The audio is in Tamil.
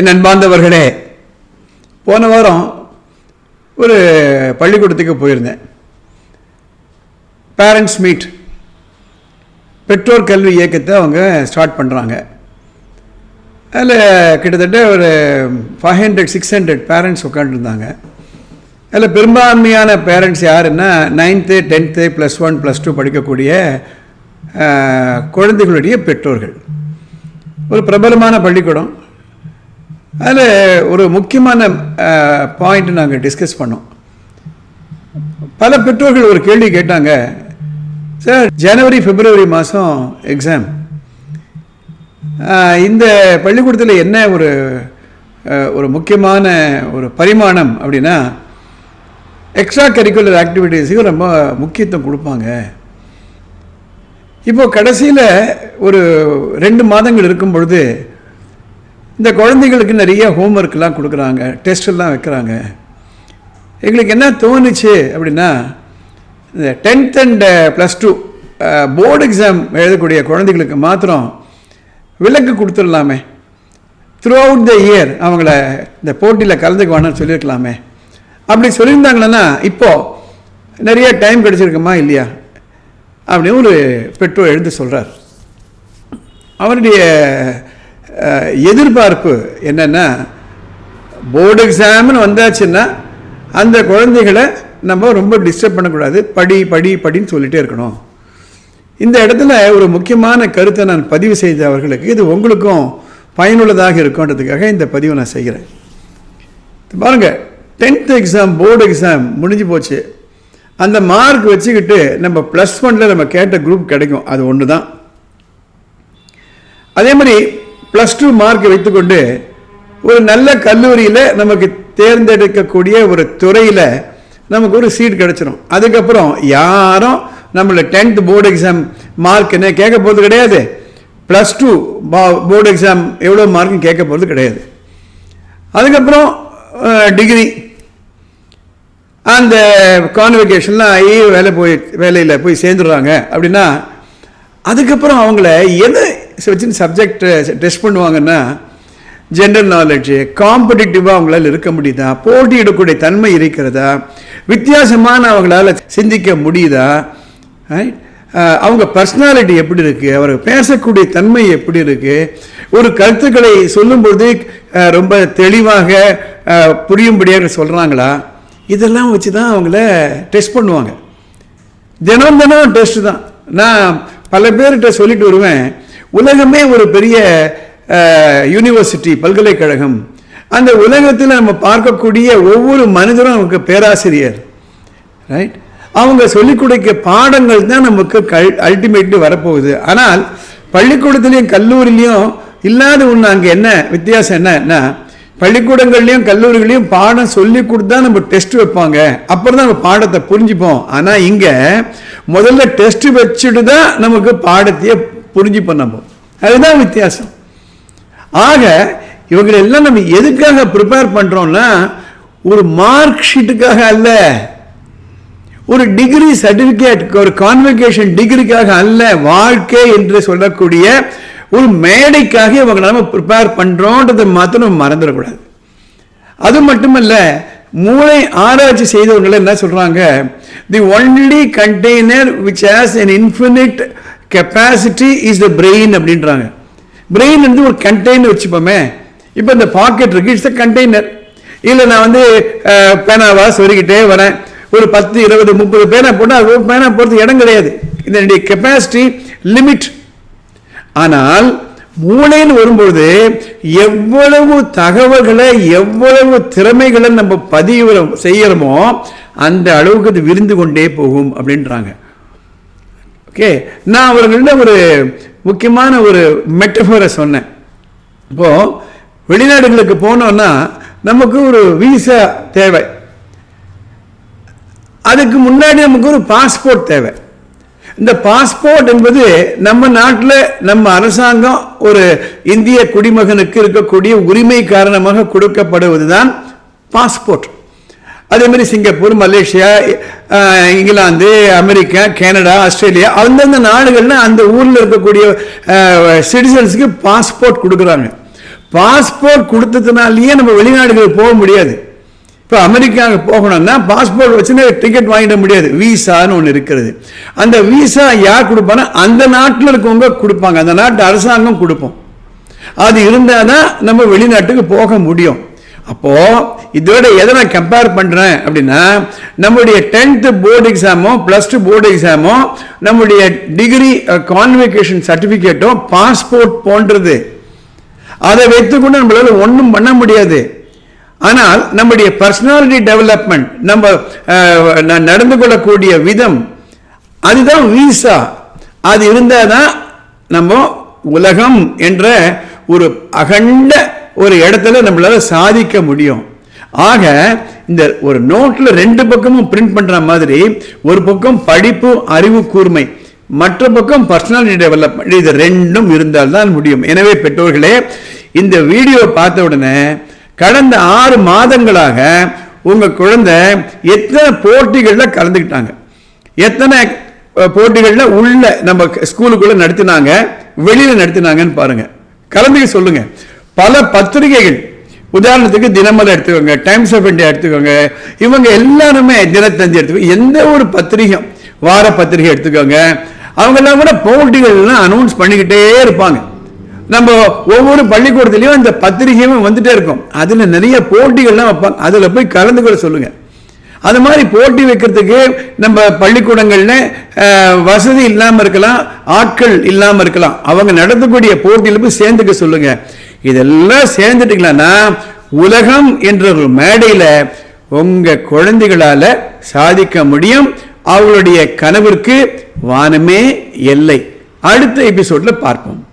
என் அன்பார்ந்தவர்களே போன வாரம் ஒரு பள்ளிக்கூடத்துக்கு போயிருந்தேன். பேரண்ட்ஸ் மீட் பெற்றோர் கல்வி இயக்கத்தை அவங்க ஸ்டார்ட் பண்ணுறாங்க அதில் கிட்டத்தட்ட ஒரு five hundred six hundred parents உட்காந்துருந்தாங்க அதில் பெரும்பான்மையான பேரண்ட்ஸ் யாருன்னா ninth tenth plus one plus two படிக்கக்கூடிய குழந்தைகளுடைய பெற்றோர்கள். ஒரு பிரபலமான பள்ளிக்கூடம். அதில் ஒரு முக்கியமான பாயிண்ட் நாங்கள் டிஸ்கஸ் பண்ணோம். பல பெற்றோர்கள் ஒரு கேள்வி கேட்டாங்க சார் ஜனவரி பிப்ரவரி மாதம் எக்ஸாம் இந்த பள்ளிக்கூடத்தில் என்ன ஒரு ஒரு முக்கியமான ஒரு பரிமாணம் அப்படின்னா எக்ஸ்ட்ரா கரிக்குலர் ஆக்டிவிட்டீஸுக்கு ரொம்ப முக்கியத்துவம் கொடுப்பாங்க. இப்போ கடைசியில் ஒரு ரெண்டு மாதங்கள் இருக்கும் பொழுது இந்த குழந்தைங்களுக்கு நிறைய ஹோம்ஒர்க்லாம் கொடுக்குறாங்க டெஸ்டெல்லாம் வைக்கிறாங்க. எங்களுக்கு என்ன தோணுச்சு அப்படின்னா இந்த tenth and plus two board exam எழுதக்கூடிய குழந்தைகளுக்கு மாத்திரம் விலக்கு கொடுத்துடலாமே. த்ரூ அவுட் த இயர் அவங்கள இந்த போட்டியில் கலந்துக்குவானு சொல்லியிருக்கலாமே. அப்படி சொல்லியிருந்தாங்கன்னா இப்போது நிறைய டைம் கிடச்சிருக்குமா இல்லையா? அப்படின்னு ஒரு பெற்றோர் எழுந்து சொல்கிறார் அவருடைய எதிர்பார்ப்பு என்னென்னா போர்டு எக்ஸாம்னு வந்தாச்சுன்னா அந்த குழந்தைகளை நம்ம ரொம்ப டிஸ்டர்ப் பண்ணக்கூடாது. படி படி படின்னு சொல்லிகிட்டே இருக்கணும். இந்த இடத்துல ஒரு முக்கியமான கருத்தை நான் பதிவு செய்த அவர்களுக்கு இது உங்களுக்கும் பயனுள்ளதாக இருக்கும்ன்றதுக்காக இந்த பதிவை நான் செய்கிறேன். பாருங்கள் பாருங்க டென்த் எக்ஸாம் போர்டு எக்ஸாம் முடிஞ்சு போச்சு. அந்த மார்க் வச்சுக்கிட்டு நம்ம ப்ளஸ் ஒனில் நம்ம கேட்ட குரூப் கிடைக்கும். அது ஒன்று தான் அதே மாதிரி ப்ளஸ் டூ மார்க் வைத்துக்கொண்டு ஒரு நல்ல கல்லூரியில் நமக்கு தேர்ந்தெடுக்கக்கூடிய ஒரு துறையில் நமக்கு ஒரு சீட் கிடச்சிரும். அதுக்கப்புறம் யாரும் நம்மளை டென்த் போர்டு எக்ஸாம் மார்க்குன்னு என்ன கேட்க போகிறது கிடையாது. ப்ளஸ் டூ போர்டு எக்ஸாம் எவ்வளோ மார்க்குன்னு கேட்க போகிறது கிடையாது. அதுக்கப்புறம் டிகிரி அந்த கான்வெகேஷன்லாம் ஆகி வேலை போய் வேலையில் போய் சேர்ந்துடுறாங்க அப்படின்னா அதுக்கப்புறம் அவங்கள எது வச்சு சப்ஜெக்டை டெஸ்ட் பண்ணுவாங்கன்னா ஜென்ரல் நாலேஜு காம்படிட்டிவாக அவங்களால இருக்க முடியுதா? போட்டியிடக்கூடிய தன்மை இருக்கிறதா? வித்தியாசமான அவங்களால சிந்திக்க முடியுதா? அவங்க பர்சனாலிட்டி எப்படி இருக்குது அவர் பேசக்கூடிய தன்மை எப்படி இருக்குது ஒரு கருத்துக்களை சொல்லும்பொழுது ரொம்ப தெளிவாக புரியும்படியாக சொல்கிறாங்களா இதெல்லாம் வச்சு தான் அவங்கள டெஸ்ட் பண்ணுவாங்க. தினம் தினம் டெஸ்ட்டு தான். நான் பல பேர்கிட்ட சொல்லிட்டு வருவேன். உலகமே ஒரு பெரிய யூனிவர்சிட்டி பல்கலைக்கழகம். அந்த உலகத்தில் நம்ம பார்க்கக்கூடிய ஒவ்வொரு மனிதரும் நமக்கு பேராசிரியர். ரைட் அவங்க சொல்லிக் கொடுக்க பாடங்கள் தான் நமக்கு கல் அல்டிமேட்லி வரப்போகுது. ஆனால் பள்ளிக்கூடத்துலேயும் கல்லூரிலையும் இல்லாத ஒன்று அங்கே என்ன வித்தியாசம் என்னன்னா பள்ளிக்கூடங்கள்லையும் கல்லூரிகளையும் பாடம் சொல்லி கொடுத்தா நம்ம டெஸ்ட் வைப்பாங்க. அப்புறம் தான் நம்ம பாடத்தை புரிஞ்சுப்போம். ஆனால் இங்கே முதல்ல டெஸ்ட் வச்சுட்டு தான் நமக்கு பாடத்தையே புரிஞ்சுப்போம் நம்ம. அதுதான் வித்தியாசம். ஆக இவங்களை எல்லாம் நம்ம எதுக்காக ப்ரிப்பேர் பண்ணுறோம்னா ஒரு மார்க் ஷீட்டுக்காக அல்ல. ஒரு டிகிரி சர்டிஃபிகேட் ஒரு கான்வெகேஷன் டிகிரிக்காக அல்ல. வாழ்க்கை என்று சொல்லக்கூடிய ஒரு மேடைக்காக இவங்க நம்ம ப்ரிப்பேர் பண்ணுறோன்றதை மாத்திரம் நம்ம மறந்துடக்கூடாது. அது மட்டுமல்ல மூளை ஆராய்ச்சி செய்தவர்கள் என்ன சொல்கிறாங்க the only container which has an infinite capacity is the brain அப்படின்றாங்க. பிரெயின் வந்து ஒரு கண்டெய்னர் வச்சுப்போமே. இப்போ இந்த பாக்கெட் இருக்கு இட்ஸ் அ கண்டெய்னர் இல்லை நான் வந்து பேனாவாக பேனாவா சொருகிட்டே வரேன். ஒரு பத்து இருபது முப்பது பேனா போட்டால் அது பேனா போகிறது இடம் கிடையாது. இதனுடைய கெப்பாசிட்டி லிமிட் ஆனால் மூளைன்னு வரும்பொழுது எவ்வளவு தகவல்களை எவ்வளவு திறமைகளை நம்ம பதிவு செய்கிறோமோ அந்த அளவுக்கு அது விரிந்து கொண்டே போகும் அப்படின்றாங்க. ஓகே நான் அவர்கள்ட்ட ஒரு முக்கியமான ஒரு மெட்டஃபரை சொன்னேன். இப்போது வெளிநாடுகளுக்கு போனோன்னா நமக்கு ஒரு விசா தேவை. அதுக்கு முன்னாடி நமக்கு ஒரு பாஸ்போர்ட் தேவை. இந்த பாஸ்போர்ட் என்பது நம்ம நாட்டில் நம்ம அரசாங்கம் ஒரு இந்திய குடிமகனுக்கு இருக்கக்கூடிய உரிமை காரணமாக கொடுக்கப்படுவதுதான் பாஸ்போர்ட் அதே மாதிரி Singapore Malaysia England America Canada Australia அந்தந்த நாடுகள்ல அந்த ஊரில் இருக்கக்கூடிய சிட்டிசன்ஸுக்கு பாஸ்போர்ட் கொடுக்குறாங்க. பாஸ்போர்ட் கொடுத்ததுனாலேயே நம்ம வெளிநாடுகளுக்கு போக முடியாது. இப்போ அமெரிக்காவுக்கு போகணும்னா பாஸ்போர்ட் வச்சுன்னு டிக்கெட் வாங்கிட முடியாது. விசான்னு ஒன்று இருக்கிறது. அந்த விசா யார் கொடுப்பானா? அந்த நாட்டில் இருக்கவங்க கொடுப்பாங்க. அந்த நாட்டு அரசாங்கம் கொடுப்போம். அது இருந்தால் தான் நம்ம வெளிநாட்டுக்கு போக முடியும். அப்போது இதோட எதை நான் கம்பேர் பண்ணுறேன் அப்படின்னா நம்முடைய டென்த்து போர்டு எக்ஸாமோ ப்ளஸ் டூ போர்டு எக்ஸாமோ நம்முடைய டிகிரி கான்வெகேஷன் சர்டிஃபிகேட்டோ பாஸ்போர்ட் போன்றது. அதை வைத்துக்கொண்டு நம்மளால் ஒன்றும் பண்ண முடியாது. ஆனால் நம்முடைய பர்சனாலிட்டி டெவலப்மெண்ட் நம்ம uh, நடந்து கொள்ளக்கூடிய விதம் அதுதான் வீசா அது இருந்தால் தான் நம்ம உலகம் என்ற ஒரு அகண்ட ஒரு இடத்துல நம்மளால சாதிக்க முடியும். ஆக இந்த ஒரு நோட்டில் ரெண்டு பக்கமும் பிரிண்ட் பண்ணுற மாதிரி ஒரு பக்கம் படிப்பு அறிவு கூர்மை மற்ற பக்கம் பர்சனாலிட்டி டெவலப்மெண்ட் இது ரெண்டும் இருந்தால் தான் முடியும். எனவே பெற்றோர்களே இந்த வீடியோ பார்த்த உடனே கடந்த ஆறு மாதங்களாக உங்கள் குழந்தை எத்தனை போட்டிகளில் கலந்துக்கிட்டாங்க? எத்தனை போட்டிகளில் உள்ள நம்ம ஸ்கூலுக்குள்ளே நடத்தினாங்க? வெளியில் நடத்தினாங்கன்னு பாருங்கள் கலந்துக்க சொல்லுங்கள் பல பத்திரிகைகள். உதாரணத்துக்கு தினமலை எடுத்துக்கோங்க டைம்ஸ் ஆஃப் இந்தியா எடுத்துக்கோங்க இவங்க எல்லாருமே தினத்தந்தி எடுத்துக்கோங்க எந்த ஒரு பத்திரிகை வார பத்திரிகை எடுத்துக்கோங்க அவங்க எல்லாம் கூட போட்டிகள்லாம் அனௌன்ஸ் பண்ணிக்கிட்டே இருப்பாங்க. நம்ம ஒவ்வொரு பள்ளிக்கூடத்துலையும் இந்த பத்திரிகையும் வந்துட்டே இருக்கும். அதுல நிறைய போட்டிகள்லாம் வைப்பாங்க. அதுல போய் கலந்து கொள்ள சொல்லுங்க. அது மாதிரி போட்டி வைக்கிறதுக்கு நம்ம பள்ளிக்கூடங்கள்ல வசதி இல்லாமல் இருக்கலாம் ஆட்கள் இல்லாமல் இருக்கலாம். அவங்க நடத்தக்கூடிய போட்டியில போய் சேர்ந்துக்க சொல்லுங்க. இதெல்லாம் சேர்ந்துட்டீங்களா உலகம் என்ற ஒரு மேடையில் உங்க குழந்தைகளால் சாதிக்க முடியும். அவளுடைய கனவிற்கு வானமே எல்லை அடுத்த எபிசோட்ல பார்ப்போம்.